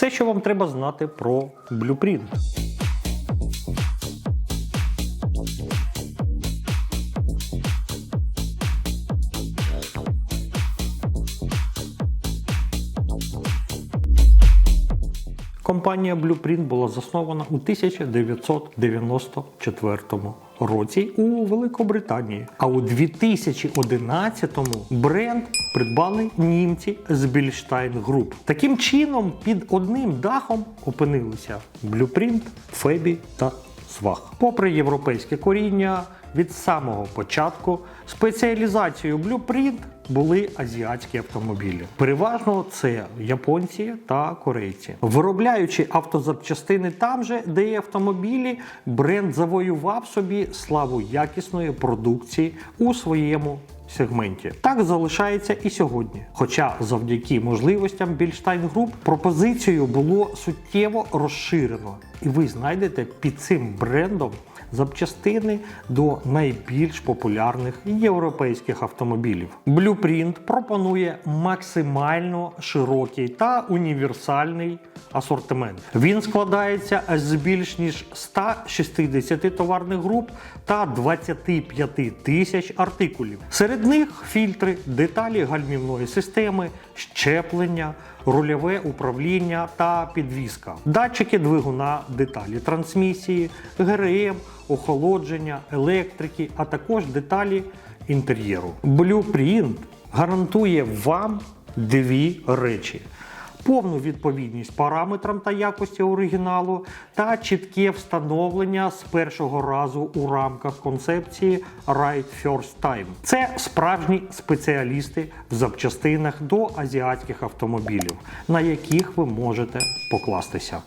Все, що вам треба знати про Blueprint. Компанія Blueprint була заснована у 1994 році у Великобританії. А у 2011-му бренд придбали німці з Більштайн Груп. Таким чином, під одним дахом опинилися Blueprint, Фебі та Свах. Попри європейське коріння, від самого початку спеціалізацією Blueprint були азіатські автомобілі. Переважно це японці та корейці. Виробляючи автозапчастини там же, де і автомобілі, бренд завоював собі славу якісної продукції у своєму сегменті. Так залишається і сьогодні. Хоча завдяки можливостям Більштайн Груп пропозицію було суттєво розширено, і ви знайдете під цим брендом запчастини до найбільш популярних європейських автомобілів. Blueprint пропонує максимально широкий та універсальний асортимент. Він складається з більш ніж 160 товарних груп та 25 тисяч артикулів. Серед них фільтри, деталі гальмівної системи, щеплення, рульове управління та підвізка, датчики двигуна, деталі трансмісії, ГРМ, охолодження, електрики, а також деталі інтер'єру. Blueprint гарантує вам дві речі. Повну відповідність параметрам та якості оригіналу та чітке встановлення з першого разу у рамках концепції Right First Time. Це справжні спеціалісти в запчастинах до азіатських автомобілів, на яких ви можете покластися.